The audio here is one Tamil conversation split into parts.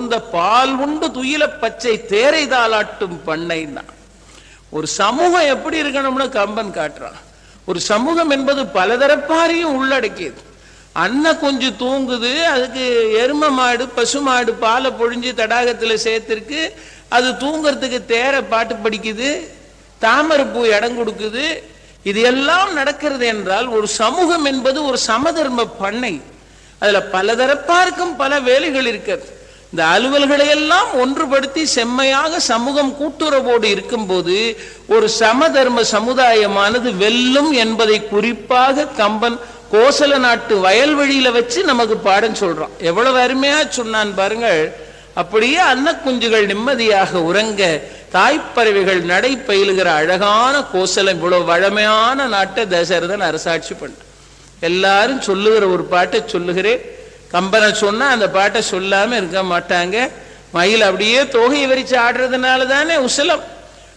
போர்ந்த பால் உண்டு துயில பச்சை தேரை தாளாட்டும் பண்ணை தான். ஒரு சமூகம் எப்படி இருக்கணும்னு கம்பன் காட்டுறான். ஒரு சமூகம் என்பது பலதரப்பாரையும் உள்ளடக்கியது. அன்ன கொஞ்சம் தூங்குது அதுக்கு எரும மாடு பசு மாடு பாலை பொழிஞ்சு தடாகத்துல சேர்த்திருக்கு அது தூங்குறதுக்கு தேர பாட்டு படிக்குது தாமரைப்பூ இடம் கொடுக்குது. இது எல்லாம் நடக்கிறது என்றால் ஒரு சமூகம் என்பது ஒரு சமதர்ம பண்ணை. அதுல பலதரப்பாருக்கும் பல வேலைகள் இருக்கிறது. இந்த அலுவல்களை எல்லாம் ஒன்றுபடுத்தி செம்மையாக சமூகம் கூட்டுறவோடு இருக்கும்போது ஒரு சமதர்ம சமுதாயமானது வெல்லும் என்பதை குறிப்பாக கம்பன் கோசல நாட்டு வயல்வெளியில வச்சு நமக்கு பாடம் சொல்றான். எவ்வளவு அருமையா சொன்னான் பாருங்கள். அப்படியே அன்னக்குஞ்சுகள் நிம்மதியாக உறங்க தாய்ப்பறவைகள் நடை பயிலுகிற அழகான கோசலம் இவ்வளவு வழமையான நாட்டை தசரதன் அரசாட்சி பண்ண எல்லாரும் சொல்லுகிற ஒரு பாட்டை சொல்லுகிறேன். கம்பனை சொன்னா அந்த பாட்டை சொல்லாம இருக்க மாட்டாங்க. மயில் அப்படியே தோகையை விரித்து ஆடுறதுனால தானே உசலம்.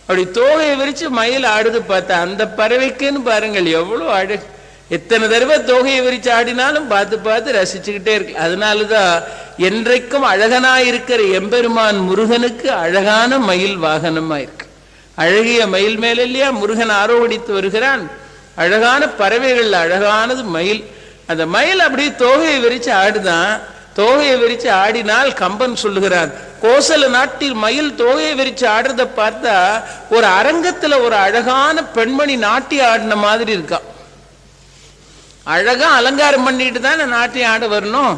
அப்படி தோகையை விரித்து மயில் ஆடுது பார்த்தா அந்த பறவைக்குன்னு பாருங்கள் எவ்வளவு அழகு. எத்தனை தடவை தோகையை விரித்து ஆடினாலும் பார்த்து பார்த்து ரசிச்சுக்கிட்டே இருக்கு. அதனாலதான் என்றைக்கும் அழகனாயிருக்கிற எம்பெருமான் முருகனுக்கு அழகான மயில் வாகனமா இருக்கு அழகிய மயில் மேல இல்லையா முருகன் ஆரோகடித்து வருகிறான். அழகான பறவைகள் அழகானது மயில். அந்த மயில் அப்படியே தோகையை விரிச்சு ஆடுதான் தோகையை விரிச்சு ஆடினால் கம்பன் சொல்லுகிறான் கோசல நாட்டில் மயில் தோகையை விரிச்சு ஆடுறத பார்த்தா ஒரு அரங்கத்துல ஒரு அழகான பெண்மணி நாட்டி ஆடின மாதிரி இருக்கான் அழகா அலங்காரம் பண்ணிட்டு தான் நாட்டியம் ஆட வரணும்.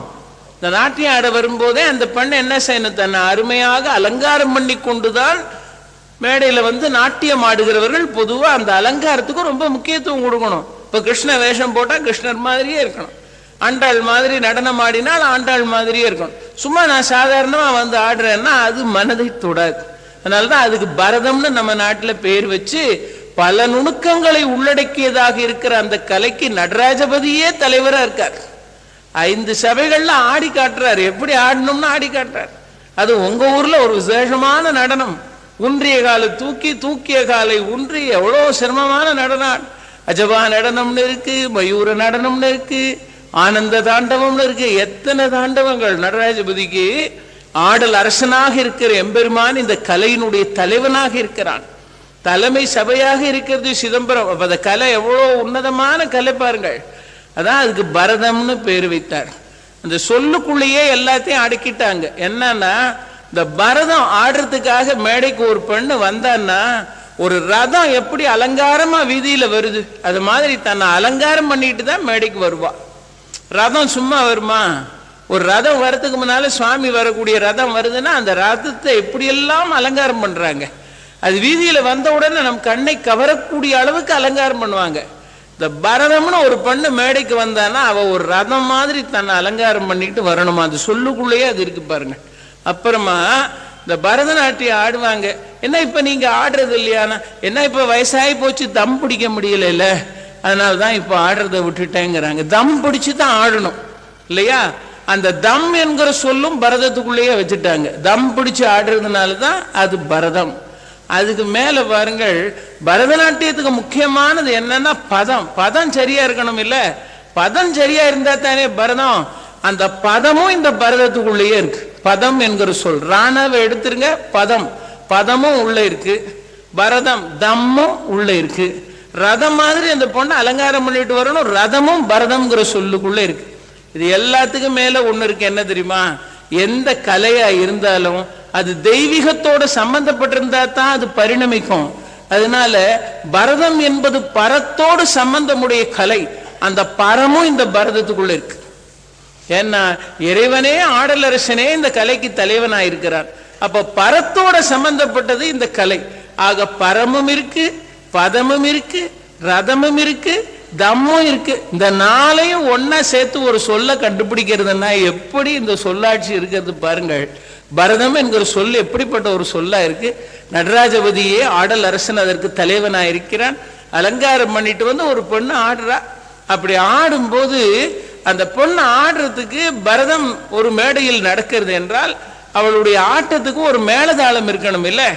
இந்த நாட்டியம் ஆட வரும்போதே அந்த பெண் என்ன செய்யணும்? தன்னை அருமையாக அலங்காரம் பண்ணி கொண்டுதான் மேடையில வந்து நாட்டியம் ஆடுகிறவர்கள் பொதுவா அந்த அலங்காரத்துக்கு ரொம்ப முக்கியத்துவம் கொடுக்கணும். இப்ப கிருஷ்ண வேஷம் போட்டா கிருஷ்ணர் மாதிரியே இருக்கணும். ஆண்டாள் மாதிரி நடனம் ஆடினால் ஆண்டாள் மாதிரியே இருக்கணும். சும்மா நான் சாதாரணமா வந்து ஆடுறேன்னா அது மனதை தொடாது. அதனாலதான் அதுக்கு பரதம்னு நம்ம நாட்டுல பேர் வச்சு பல நுணுக்கங்களை உள்ளடக்கியதாக இருக்கிற அந்த கலைக்கு நடராஜபதியே தலைவரா இருக்கார். ஐந்து சபைகள்ல ஆடி காட்டுறாரு. எப்படி ஆடணும்னு ஆடி காட்டுறாரு. அது உங்க ஊர்ல ஒரு விசேஷமான நடனம். ஒன்றிய காலை தூக்கி தூக்கிய காலை ஒன்றி எவ்வளவு சிரமமான நடனம். அஜபா நடனம்னு இருக்கு மயூர நடனம்னு இருக்கு ஆனந்த தாண்டவம்னு இருக்கு எத்தனை தாண்டவங்கள்? நடராஜபதிக்கு ஆடல் அரசனாக இருக்கிற எம்பெருமான் இந்த கலையினுடைய தலைவனாக இருக்கிறான். தலைமை சபையாக இருக்கிறது சிதம்பரம். அப்ப அந்த கலை எவ்வளோ உன்னதமான கலை பாருங்கள். அதான் அதுக்கு பரதம்னு பேர் வைத்தார். அந்த சொல்லுக்குள்ளேயே எல்லாத்தையும் அடக்கிட்டாங்க. என்னன்னா இந்த பரதம் ஆடுறதுக்காக மேடைக்கு ஒரு பெண்ணு வந்தான்னா ஒரு ரதம் எப்படி அலங்காரமா வீதியில வருது அது மாதிரி தன்னை அலங்காரம் பண்ணிட்டு தான் மேடைக்கு வருவா. ரதம் சும்மா வருமா? ஒரு ரதம் வரதுக்கு முன்னால சுவாமி வரக்கூடிய ரதம் வருதுன்னா அந்த ரதத்தை எப்படியெல்லாம் அலங்காரம் பண்றாங்க? அது வீதியில வந்த உடனே நம் கண்ணை கவரக்கூடிய அளவுக்கு அலங்காரம் பண்ணுவாங்க. இந்த பரதம்னு ஒரு பண்ணு மேடைக்கு வந்தானா அவ ஒரு ரதம் மாதிரி தன்னை அலங்காரம் பண்ணிட்டு வரணுமா? அது சொல்லுக்குள்ளேயே அது இருக்கு பாருங்க. அப்புறமா இந்த பரதநாட்டியம் ஆடுவாங்க. என்ன இப்ப நீங்க ஆடுறது இல்லையானா? என்ன இப்ப வயசாகி போச்சு தம் பிடிக்க முடியல அதனால தான் இப்போ ஆடுறதை விட்டுட்டேங்கிறாங்க. தம் பிடிச்சி தான் ஆடணும். இல்லையா? அந்த தம் என்கிற சொல்லும் பரதத்துக்குள்ளேயே வச்சுட்டாங்க. தம் பிடிச்சி ஆடுறதுனால தான் அது பரதம். அதுக்கு மேல பாருங்கள் பரதநாட்டியத்துக்கு முக்கியமானது என்னன்னா பதம். பதம் சரியா இருக்கணும் இல்ல பதம் சரியா இருந்தா தானே பரதம். அந்த பதமும் இந்த பரதத்துக்குள்ளேயே இருக்கு. பதம் என்கிற சொல். ராணாவை எடுத்துருங்க. பதம். பதமும் உள்ள இருக்கு. பரதம் தம்மும் உள்ள இருக்கு. ரதம் மாதிரி அந்த பொண்ணை அலங்காரம் பண்ணிட்டு வரணும். ரதமும் பரதம்ங்கிற சொல்லுக்குள்ள இருக்கு. இது எல்லாத்துக்கும் மேல ஒண்ணு இருக்கு. என்ன தெரியுமா? எந்த கலையா இருந்தாலும் அது தெய்வீகத்தோட சம்பந்தப்பட்டிருந்தா தான் அது பரிணமிக்கும். அதனால பரதம் என்பது பரத்தோடு சம்பந்தமுடைய கலை. அந்த பரமும் இந்த பரதத்துக்குள்ள இருக்கு. ஏன்னா இறைவனே ஆடலரசனே இந்த கலைக்கு தலைவனா இருக்கிறார் அப்ப பரத்தோட சம்பந்தப்பட்டது இந்த கலை. ஆக பரமும் இருக்கு பதமும் இருக்கு ரதமும் இருக்கு தம்மும் இருக்கு. இந்த நாளையும் ஒன்னா சேர்த்து ஒரு சொல்ல கண்டுபிடிக்கிறதுனா எப்படி இந்த சொல்லாட்சி இருக்கிறது பாருங்கள். பரதம் என்கிற சொல் எப்படிப்பட்ட ஒரு சொல்லா இருக்கு? நடராஜபதியே ஆடல் அரசன் அதற்கு தலைவனா இருக்கிறான் அலங்காரம் பண்ணிட்டு வந்து ஒரு பொண்ணு ஆடுறா. அப்படி ஆடும்போது அந்த பொண்ணு ஆடுறதுக்கு பரதம் ஒரு மேடையில் நடக்கிறது என்றால் அவளுடைய ஆட்டத்துக்கு ஒரு மேளதாளம் இருக்கணும் இல்லை?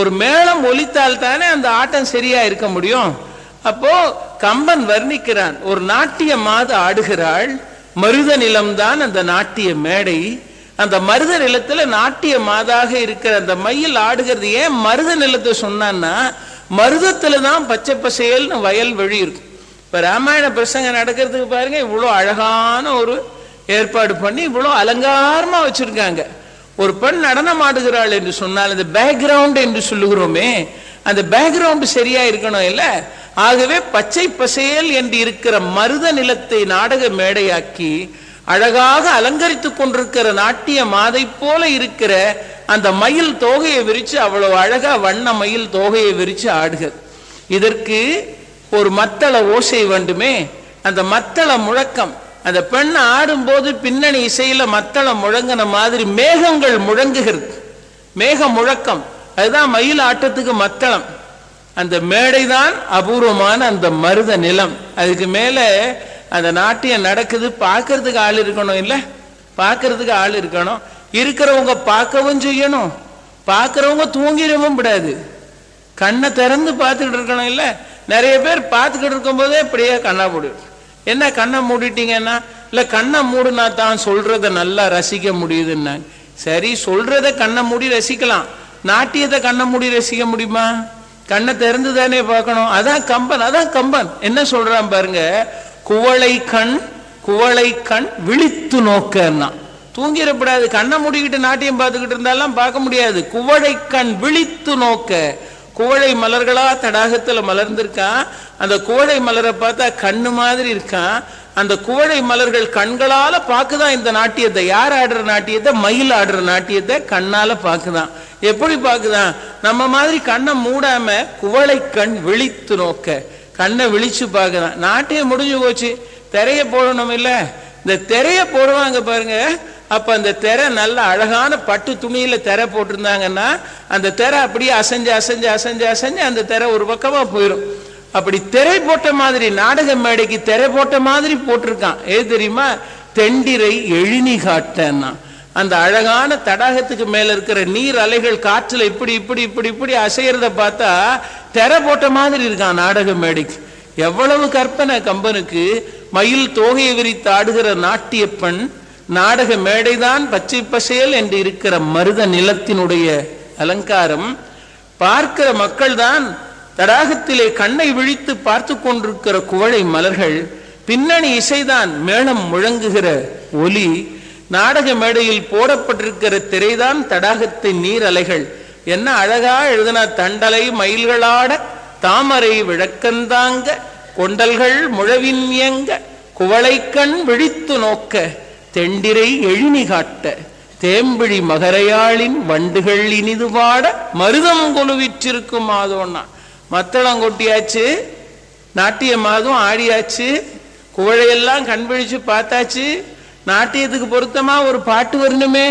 ஒரு மேளம் ஒலித்தால் தானே அந்த ஆட்டம் சரியா இருக்க முடியும்? அப்போ கம்பன் வர்ணிக்கிறான் ஒரு நாட்டிய மாது ஆடுகிறாள் மருத நிலம்தான் அந்த நாட்டிய மேடை. அந்த மருத நிலத்துல நாட்டிய மாதாக இருக்கிற அந்த மயில் ஆடுகிறது ஏன் மருத நிலத்தை சொன்னான்னா மருதத்துல தான் பச்சை பசையல்னு வயல் வெளி இருக்கும். இப்போ ராமாயண பிரசங்கம் நடக்கிறதுக்கு பாருங்க இவ்வளோ அழகான ஒரு ஏற்பாடு பண்ணி இவ்வளோ அலங்காரமாக வச்சுருக்காங்க. ஒரு பெண் நடனம் ஆடுகிறாள் என்று சொன்னால் அந்த பேக்ரவுண்ட் என்று சொல்லுகிறோமே அந்த பேக்ரவுண்ட் சரியா இருக்கணும் இல்லை? ஆகவே பச்சை பசேல் என்று இருக்கிற மருத நிலத்தை நாடக மேடையாக்கி அழகாக அலங்கரித்து கொண்டிருக்கிற நாட்டிய மாதை போல இருக்கிற அந்த மயில் தோகையை விரிச்சு அவ்வளவு அழகா வண்ண மயில் தோகையை விரிச்சு ஆடுகிறது இதற்கு ஒரு மத்தள ஓசை வேண்டுமே. அந்த மத்தள முழக்கம் அந்த பெண் ஆடும்போது பின்னணி இசையில மத்தளம் முழங்கின மாதிரி மேகங்கள் முழங்குகிறது. மேக முழக்கம் அதுதான் மயில் ஆட்டத்துக்கு மத்தளம். அந்த மேடைதான் அபூர்வமான அந்த மருத நிலம். அதுக்கு மேல அந்த நாட்டியம் நடக்குது பார்க்கறதுக்கு ஆள் இருக்கணும் இல்ல? பார்க்கறதுக்கு ஆள் இருக்கணும். இருக்கிறவங்க பார்க்கவும் செய்யணும். பார்க்கறவங்க தூங்கிடவும் விடாது. கண்ணை திறந்து பார்த்துக்கிட்டு இருக்கணும் இல்லை? நிறைய பேர் பார்த்துக்கிட்டு இருக்கும்போதே இப்படியே கண்ணா மூடு. என்ன கண்ணை மூடிட்டீங்கன்னா இல்லை கண்ணை மூடுனா தான் சொல்றத நல்லா ரசிக்க முடியுதுன்னு. சரி சொல்றத கண்ணை மூடி ரசிக்கலாம். நாட்டியத்தை கண்ணை மூடி ரசிக்க முடியுமா? கண்ணை திறந்து தானே பார்க்கணும். அதான் கம்பன் அதான் கம்பன். என்ன சொல்றான் பாருங்க குவளை கண் குவளை கண் விழித்து நோக்கன்னா. தூங்கிடப்படாது கண்ணை மூடிக்கிட்டு நாட்டியம் பார்த்துக்கிட்டு இருந்தாலும் பார்க்க முடியாது. குவளை கண் விழித்து நோக்க கோழை மலர்களா தடாகத்துல மலர்ந்திருக்கான். அந்த கோழை மலரை பார்த்தா கண்ணு மாதிரி இருக்கான். அந்த கோழை மலர்கள் கண்களால பாக்குதான் இந்த நாட்டியத்தை. யார் ஆடுற நாட்டியத்தை? மயில் ஆடுற நாட்டியத்தை கண்ணால பாக்குதான் எப்படி பாக்குதான் நம்ம மாதிரி கண்ணை மூடாம குவளை கண் விழித்து நோக்க. கண்ணை விழிச்சு பாக்குதான் நாட்டியம் முடிஞ்சு போச்சு. திரைய போடணும் இல்ல இந்த திரைய போடுவாங்க பாருங்க. அப்ப அந்த திரை நல்ல அழகான பட்டு துணியில திரை போட்டிருந்தாங்கன்னா அந்த திரை அப்படியே அசைஞ்சு அசைஞ்சு அசைஞ்சு அசைஞ்சு அந்த திரை ஒரு பக்கமா போயிடும் அப்படி திரை போட்ட மாதிரி நாடக மேடைக்கு திரை போட்ட மாதிரி போட்டிருக்கான். ஏது தெரியுமா? தெண்டிரை எழினி காட்டன்னா. அந்த அழகான தடாகத்துக்கு மேல இருக்கிற நீர் அலைகள் காற்றுல இப்படி இப்படி இப்படி இப்படி அசையறத பார்த்தா திரை போட்ட மாதிரி இருக்கான் நாடக மேடைக்கு. எவ்வளவு கற்பனை கம்பனுக்கு மயில் தோகையை விரித்து ஆடுகிற நாட்டிய பெண் நாடக மேடைதான் பச்சை பசேல் என்று இருக்கிற மருத நிலத்தினுடைய அலங்காரம். பார்க்கிற மக்கள்தான் தடாகத்திலே கண்ணை விழித்து பார்த்து கொண்டிருக்கிற குவளை மலர்கள். பின்னணி இசைதான் மேளம் முழங்குகிற ஒலி. நாடக மேடையில் போடப்பட்டிருக்கிற திரைதான் தடாகத்தின் நீர் அலைகள் என்ன அழகா எழுதினா தண்டலை மயில்களாட தாமரை விளக்கந்தாங்க கொண்டல்கள் முழவின் இயங்க. குவளைக்கண் விழித்து நோக்க. தெண்டிரை எழினி காட்ட தேம்பிழி மகரையாளின் வண்டுகள் இனிது பாட மருதம் கொலுவிற்றிருக்கும் மாதோன்னா மத்தளம் கொட்டியாச்சு நாட்டிய மாதம் ஆடியாச்சு குவழையெல்லாம் கண்பிழிச்சு பார்த்தாச்சு. நாட்டியத்துக்கு பொருத்தமா ஒரு பாட்டு வரணுமே.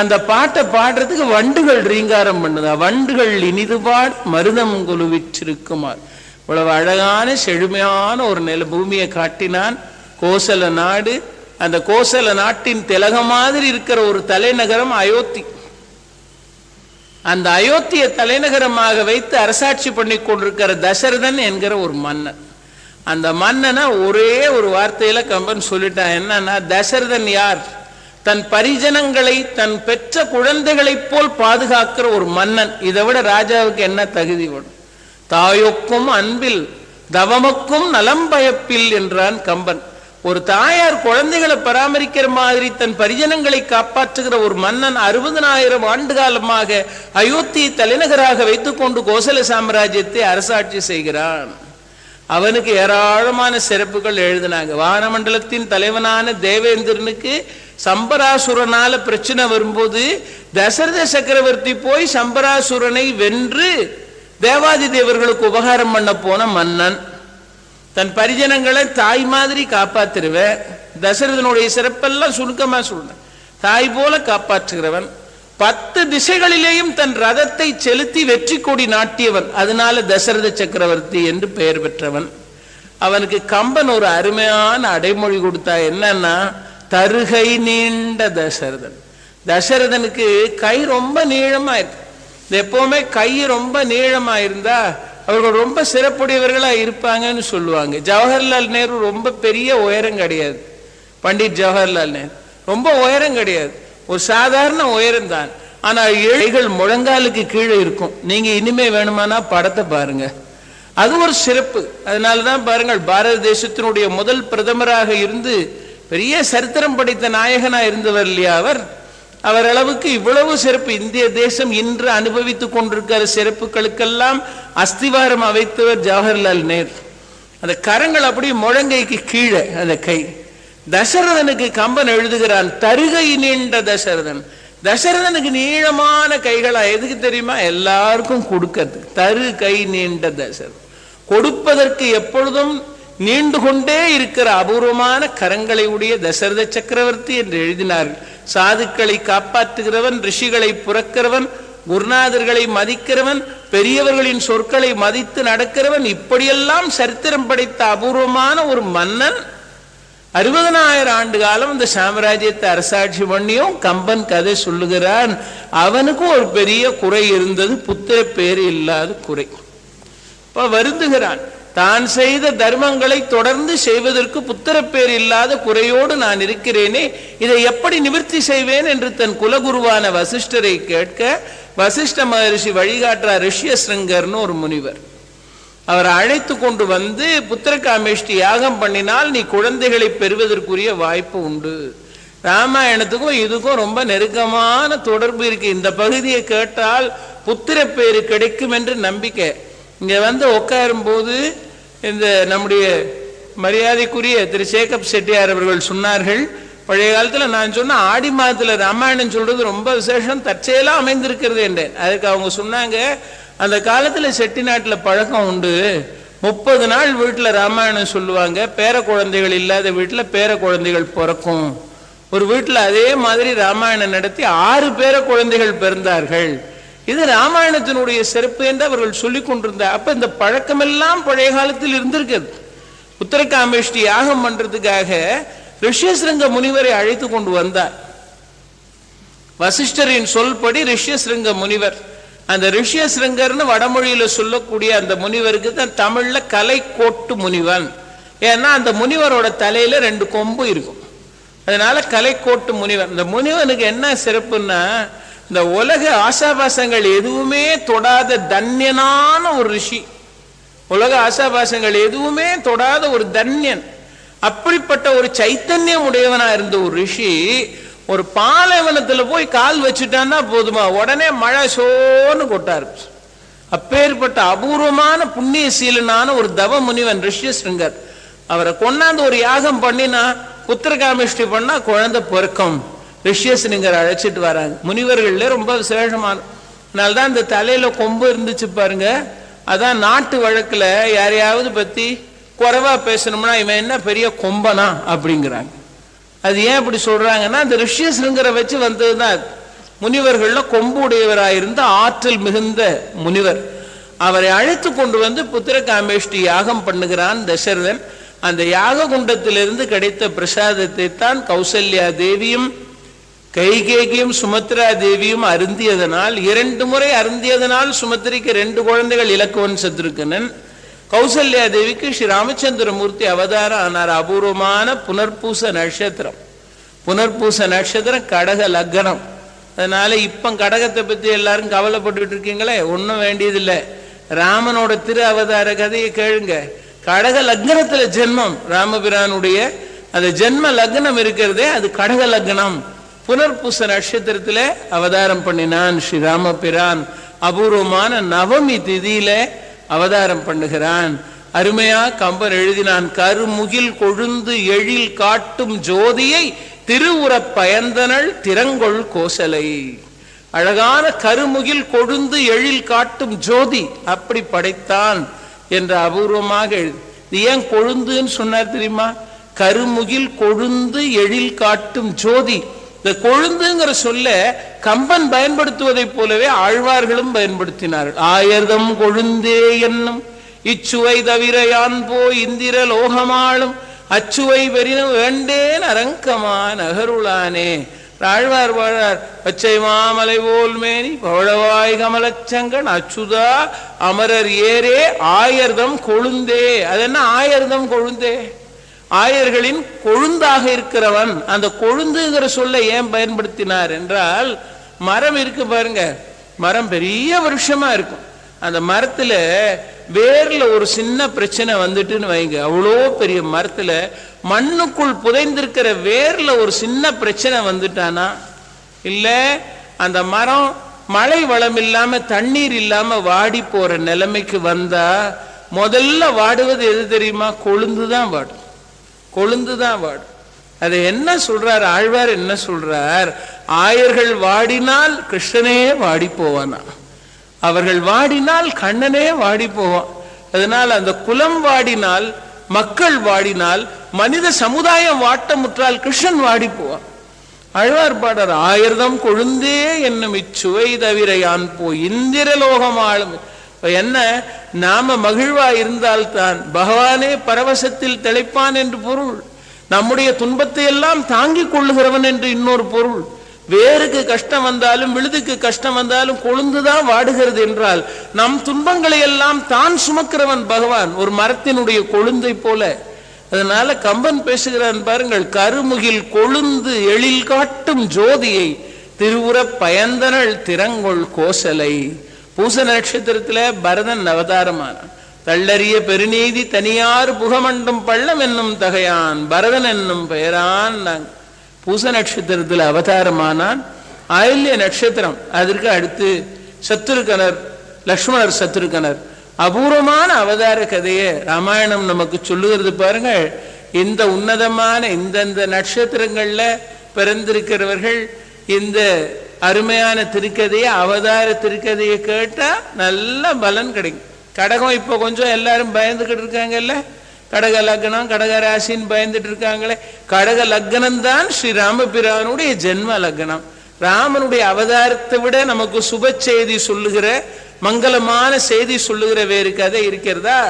அந்த பாட்டை பாடுறதுக்கு வண்டுகள் ரீங்காரம் பண்ணுதா. வண்டுகள் இனிது பாட் மருதம் குழுவிற்றிருக்குமார் இவ்வளவு அழகான செழுமையான ஒரு நில பூமியை காட்டினான் கோசல நாடு. அந்த கோசல நாட்டின் திலக மாதிரி இருக்கிற ஒரு தலைநகரம் அயோத்தி. அந்த அயோத்திய தலைநகரமாக வைத்து அரசாட்சி பண்ணி கொண்டிருக்கிற தசரதன் என்கிற ஒரு மன்னன். அந்த மன்னனை ஒரே ஒரு வார்த்தையில கம்பன் சொல்லிட்டான் என்னன்னா தசரதன் யார்? தன் பரிஜனங்களை தன் பெற்ற குழந்தைகளைப் போல் பாதுகாக்கிற ஒரு மன்னன். இதை விட ராஜாவுக்கு என்ன தகுதி வேணும் தாயொக்கும் அன்பில் தவமக்கும் நலம் பயப்பில் என்றான் கம்பன். ஒரு தாயார் குழந்தைகளை பராமரிக்கிற மாதிரி தன் பரிஜனங்களை காப்பாற்றுகிற ஒரு மன்னன் அறுபதனாயிரம் ஆண்டு காலமாக அயோத்தியை தலைநகராக வைத்துக்கொண்டு கோசல சாம்ராஜ்யத்தை அரசாட்சி செய்கிறான். அவனுக்கு ஏராளமான சிறப்புகள் எழுதினாங்க. வானமண்டலத்தின் தலைவனான தேவேந்திரனுக்கு சம்பராசுரனால பிரச்சனை வரும்போது தசரத சக்கரவர்த்தி போய் சம்பராசுரனை வென்று தேவாதி தேவர்களுக்கு உபகாரம் பண்ண போன மன்னன். தன் பரிஜனங்களை தாய் மாதிரி காப்பாத்திருவேன் தசரதனுடைய சிறப்பெல்லாம் சுருக்கமா சொல்றேன். தாய் போல காப்பாற்றுகிறவன். பத்து திசைகளிலேயும் தன் ரதத்தை செலுத்தி வெற்றி கொடி நாட்டியவன். அதனால தசரத சக்கரவர்த்தி என்று பெயர் பெற்றவன். அவனுக்கு கம்பன் ஒரு அருமையான அடைமொழி கொடுத்தா என்னன்னா தருகை நீண்ட தசரதன். தசரதனுக்கு கை ரொம்ப நீளமா இருக்கு. எப்பவுமே கை ரொம்ப நீளமா இருந்தா அவர்கள் ரொம்ப சிறப்புடையவர்களாக இருப்பாங்கன்னு சொல்லுவாங்க. ஜவஹர்லால் நேரு ரொம்ப பெரிய உயரம் கிடையாது. பண்டிட் ஜவஹர்லால் நேரு. ரொம்ப உயரம் கிடையாது. ஒரு சாதாரண உயரம் தான் ஆனால் ஏழைகள் முழங்காலுக்கு கீழே இருக்கும். நீங்கள் இனிமே வேணுமானா படத்தை பாருங்க. அது ஒரு சிறப்பு. அதனால தான் பாருங்கள் பாரத தேசத்தினுடைய முதல் பிரதமராக இருந்து பெரிய சரித்திரம் படைத்த நாயகனாக இருந்தவர் இல்லையா அவர்? அவர் அளவுக்கு இவ்வளவு சிறப்பு இந்திய தேசம் இன்று அனுபவித்துக் கொண்டிருக்கிற சிறப்புகளுக்கெல்லாம் அஸ்திவாரம் அமைத்தவர் ஜவஹர்லால் நேரு. அந்த கரங்கள் அப்படியே முழங்கைக்கு கீழே அந்த கை. தசரதனுக்கு கம்பன் எழுதுகிறான் தருகை நீண்ட தசரதன். தசரதனுக்கு நீளமான கைகளா எதுக்கு தெரியுமா? எல்லாருக்கும் கொடுக்கறது. தரு கை நீண்ட தசரதன். கொடுப்பதற்கு எப்பொழுதும் நீண்டு கொண்டே இருக்கிற அபூர்வமான கரங்களை உடைய தசரத சக்கரவர்த்தி என்று எழுதினார்கள். சாதுக்களை காப்பாற்றுகிறவன் ரிஷிகளை புறக்கிறவன் குருநாதர்களை மதிக்கிறவன் பெரியவர்களின் சொற்களை மதித்து நடக்கிறவன் இப்படியெல்லாம் சரித்திரம் படைத்த அபூர்வமான ஒரு மன்னன் அறுபதனாயிரம் ஆண்டு காலம் இந்த சாம்ராஜ்யத்தை அரசாட்சி பண்ணியும் கம்பன் கதை சொல்லுகிறான். அவனுக்கும் ஒரு பெரிய குறை இருந்தது புத்திர பேர் இல்லாத குறை. இப்ப வருந்துகிறான். தான் செய்த தர்மங்களை தொடர்ந்து செய்வதற்கு புத்திரப்பேர் இல்லாத குறையோடு நான் இருக்கிறேனே இதை எப்படி நிவர்த்தி செய்வேன் என்று தன் குலகுருவான வசிஷ்டரை கேட்க வசிஷ்ட மகரிஷி வழிகாட்டுறார் ரிஷ்யசிருங்கர்னு ஒரு முனிவர். அவர் அழைத்து கொண்டு வந்து புத்திரகாமேஷ்டி யாகம் பண்ணினால் நீ குழந்தைகளை பெறுவதற்குரிய வாய்ப்பு உண்டு. ராமாயணத்துக்கும் இதுக்கும் ரொம்ப நெருக்கமான தொடர்பு இருக்கு. இந்த பகுதியை கேட்டால் புத்திர பேரு கிடைக்கும் என்று நம்பிக்கை. இங்கே வந்து உட்காரும் போது இந்த நம்முடைய மரியாதைக்குரிய திரு சேகப் செட்டியார் அவர்கள் சொன்னார்கள் பழைய காலத்தில் நான் சொன்ன ஆடி மாதத்தில் ராமாயணம் சொல்றது ரொம்ப விசேஷம் தற்செயலாக அமைந்திருக்கிறது என்றேன். அதுக்கு அவங்க சொன்னாங்க அந்த காலத்தில் செட்டிநாட்டில் பழக்கம் உண்டு. முப்பது நாள் வீட்டில் ராமாயணம் சொல்லுவாங்க. பேர குழந்தைகள் இல்லாத வீட்டில் பேர குழந்தைகள் பிறக்கும். ஒரு வீட்டில் அதே மாதிரி ராமாயணம் நடத்தி ஆறு பேர குழந்தைகள் பிறந்தார்கள். இது ராமாயணத்தினுடைய சிறப்பு என்று அவர்கள் சொல்லிக் கொண்டிருந்தார். அப்ப இந்த பழக்கமெல்லாம் பழைய காலத்தில் இருந்திருக்கிறது. உத்தரகாமேஷ்டி யாகம் பண்றதுக்காக ரிஷ்யசிருங்க முனிவரை அழைத்து கொண்டு வந்தார். வசிஷ்டரின் சொல்படி ரிஷ்யசிருங்க முனிவர். அந்த ரிஷ்யசிருங்கர்னு வடமொழியில சொல்லக்கூடிய அந்த முனிவருக்கு தான் தமிழ்ல கலை கோட்டு முனிவன். ஏன்னா அந்த முனிவரோட தலையில ரெண்டு கொம்பு இருக்கும். அதனால கலைக்கோட்டு முனிவர். இந்த முனிவனுக்கு என்ன சிறப்புன்னா இந்த உலக ஆசாபாசங்கள் எதுவுமே தொடாத தன்யனான ஒரு ரிஷி. உலக ஆசாபாசங்கள் எதுவுமே தொடாத ஒரு தன்யன். அப்படிப்பட்ட ஒரு சைத்தன்யம் உடையவனா இருந்த ஒரு ரிஷி ஒரு பாலைவனத்துல போய் கால் வச்சுட்டான்னா போதுமா? உடனே மழை சோன்னு கொட்டாரு. அப்பேற்பட்ட அபூர்வமான புண்ணிய சீலனான ஒரு தவ முனிவன் ரிஷ்யசிருங்கர். அவரை கொண்டாந்து ஒரு யாகம் பண்ணினா புத்திரகாமிஷ்டி பண்ணா குழந்தை பிறக்கும். ரிஷ்யசிருங்கர் அழைச்சிட்டு வராங்க. முனிவர்கள்ல ரொம்ப விசேஷமான அதனால்தான் இந்த தலையில கொம்பு இருந்துச்சு பாருங்க. அதான் நாட்டு வழக்குல யாரையாவது பத்தி குறைவா பேசணும்னா இவன் என்ன பெரிய கொம்பனா அப்படிங்கிறாங்க. அது ஏன் இப்படி சொல்றாங்கன்னா அந்த ரிஷ்யசிருங்கரை வச்சு வந்ததுதான் தான் முனிவர்கள்ல கொம்பு உடையவராயிருந்த ஆற்றல் மிகுந்த முனிவர். அவரை அழைத்து கொண்டு வந்து புத்திரகாமேஷ்டி யாகம் பண்ணுகிறான் தசரதன். அந்த யாக குண்டத்திலிருந்து கிடைத்த பிரசாதத்தை தான் கௌசல்யா தேவியும் கைகேகியும் சுமத்ரா தேவியும் அருந்தியதனால் இரண்டு முறை அருந்தியதனால் சுமத்திரிக்கு ரெண்டு குழந்தைகள் இலக்குவன் சத்ருக்கனன் கௌசல்யா தேவிக்கு ஸ்ரீ ராமச்சந்திரமூர்த்தி அவதாரம் ஆனார். அபூர்வமான புனர்பூச நட்சத்திரம். புனர்பூச நட்சத்திரம் கடக லக்னம் அதனால இப்போ கடகத்தை பற்றி எல்லாரும் கவலைப்பட்டுட்டு இருக்கீங்களே? ஒன்றும் வேண்டியதில்லை. ராமனோட திரு அவதார கதையை கேளுங்க. கடக லக்னத்தில் ஜென்மம். ராமபிரானுடைய அந்த ஜென்ம லக்னம் இருக்கிறதே அது கடக லக்னம் புனர்பூச நட்சத்திரத்துல அவதாரம் பண்ணினான் ஸ்ரீராம பிரான். அபூர்வமான நவமி திதியில அவதாரம் பண்ணுகிறான். அருமையா கம்பன் எழுதினான் கருமுகில் கொழுந்து எழில் காட்டும் ஜோதியை திருவுறப் பயந்தனள் திறங்கொள் கோசலை. அழகான கருமுகில் கொழுந்து எழில் காட்டும் ஜோதி அப்படி படைத்தான் என்ற அபூர்வமாக எழுதி. இது ஏன் கொழுந்துன்னு சொன்னார் தெரியுமா? கருமுகில் கொழுந்து எழில் காட்டும் ஜோதி இந்த கொழுந்துங்கிற சொல்ல கம்பன் பயன்படுத்துவதைப் போலவே ஆழ்வார்களும் பயன்படுத்தினார்கள். ஆயர்தம் கொழுந்தே என்னும் இச்சுவை தவிர யான் போய் இந்திர லோகமாளும் அச்சுவை பெரினும் வேண்டேன் அரங்கமா நகருளானே. ஆழ்வார் வாழார் பச்சை மாமலை போல் மேனி பவழவாய் கமலச்சங்கன் அச்சுதா அமரர் ஏரே ஆயர்தம் கொழுந்தே. அது என்ன ஆயர்தம் கொழுந்தே? ஆயர்களின் கொழுந்தாக இருக்கிறவன். அந்த கொழுந்துங்கிற சொல்ல ஏன் பயன்படுத்தினார் என்றால் மரம் இருக்கு பாருங்க. மரம் பெரிய வருஷமா இருக்கும். அந்த மரத்துல வேர்ல ஒரு சின்ன பிரச்சனை வந்துட்டுன்னு வைங்க. அவ்வளோ பெரிய மரத்துல மண்ணுக்குள் புதைந்திருக்கிற வேர்ல ஒரு சின்ன பிரச்சனை வந்துட்டானா? இல்ல அந்த மரம் மழை வளம் இல்லாம தண்ணீர் இல்லாம வாடி போற நிலைமைக்கு வந்தா முதல்ல வாடுவது எது தெரியுமா? கொழுந்து தான் வாடும். கொழுந்து தான் வாடும் அதை என்ன சொல்றார்? ஆழ்வார் என்ன சொல்றார்? ஆயர்கள் வாடினால் கிருஷ்ணனே வாடி போவானா? அவர்கள் வாடினால் கண்ணனே வாடி போவான். அதனால் அந்த குலம் வாடினால் மக்கள் வாடினால் மனித சமுதாயம் வாட்டமுற்றால் கிருஷ்ணன் வாடி போவான். அழ்வார் பாடர் ஆயிரதம் கொழுந்தே என்னும் இச்சுவை தவிர யான் போய் இந்திரலோகம் ஆளும் என்ன? நாம மகிழ்வா இருந்தால்தான் பகவானே பரவசத்தில் திளைப்பான் என்று பொருள். நம்முடைய துன்பத்தை எல்லாம் தாங்கிக் கொள்ளுகிறவன் என்று இன்னொரு பொருள். வேருக்கு கஷ்டம் வந்தாலும் விழுதுக்கு கஷ்டம் வந்தாலும் கொழுந்துதான் வாடுகிறது என்றால் நம் துன்பங்களை எல்லாம் தான் சுமக்கிறவன் பகவான். ஒரு மரத்தினுடைய கொழுந்தை போல. அதனால கம்பன் பேசுகிறான் பாருங்கள் கருமுகில் கொழுந்து எழில் காட்டும் ஜோதியை திருவுற பயந்தனள் திறங்கொள் கோசலை. பூச நட்சத்திரத்துல பரதன் அவதாரமானான் தள்ளறிய பெருநீதி தனியார் புகமண்டும் பள்ளம் என்னும் தகையான் பரதன் என்னும் பெயரான் பூச நட்சத்திரத்தில் அவதாரமானான். ஆயுள்ய நட்சத்திரம் அதற்கு அடுத்து சத்துருக்கனர் லக்ஷ்மணர் சத்துருக்கனர். அபூர்வமான அவதார கதையை ராமாயணம் நமக்கு சொல்லுகிறது பாருங்கள். இந்த உன்னதமான இந்தந்த நட்சத்திரங்கள்ல பிறந்திருக்கிறவர்கள் இந்த அருமையான திருக்கதையை அவதார திருக்கதையை கேட்டால் நல்ல பலன் கிடைக்கும். கடகம் இப்போ கொஞ்சம் எல்லாரும் பயந்துகிட்டு இருக்காங்கல்ல? கடக லக்னம் கடக ராசின்னு பயந்துட்டு இருக்காங்களே? கடக லக்னம் தான் ஸ்ரீ ராமபிரானுடைய ஜென்ம லக்னம். ராமனுடைய அவதாரத்தை விட நமக்கு சுப செய்தி சொல்லுகிற மங்களமான செய்தி சொல்லுகிற வேறு கதை இருக்கிறதா?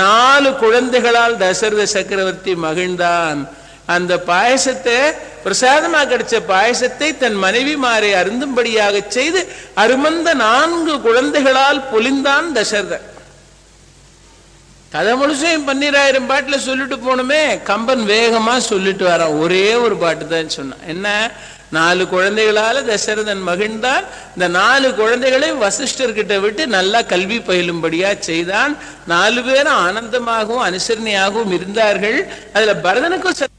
நாலு குழந்தைகளால் தசரத சக்கரவர்த்தி மகிழ்ந்தான். அந்த பாயசத்தை பிரசாதமா கிடைச்ச பாயசத்தை தன் மனைவி மாறை அருந்தும்படியாக செய்து அருமந்த நான்கு குழந்தைகளால் பொலிந்தான் தசரதன் கதை முழுசும் பன்னீராயிரம் பாட்டுல சொல்லிட்டு போனோமே கம்பன் வேகமா சொல்லிட்டு வரான். ஒரே ஒரு பாட்டு தான் சொன்னான். என்ன? நாலு குழந்தைகளால தசரதன் மகிழ்ந்தான். இந்த நாலு குழந்தைகளை வசிஷ்டர்கிட்ட விட்டு நல்லா கல்வி பயிலும்படியா செய்தான். நாலு பேரும் ஆனந்தமாகவும் அனுசரணையாகவும் இருந்தார்கள். அதுல பரதனுக்கும்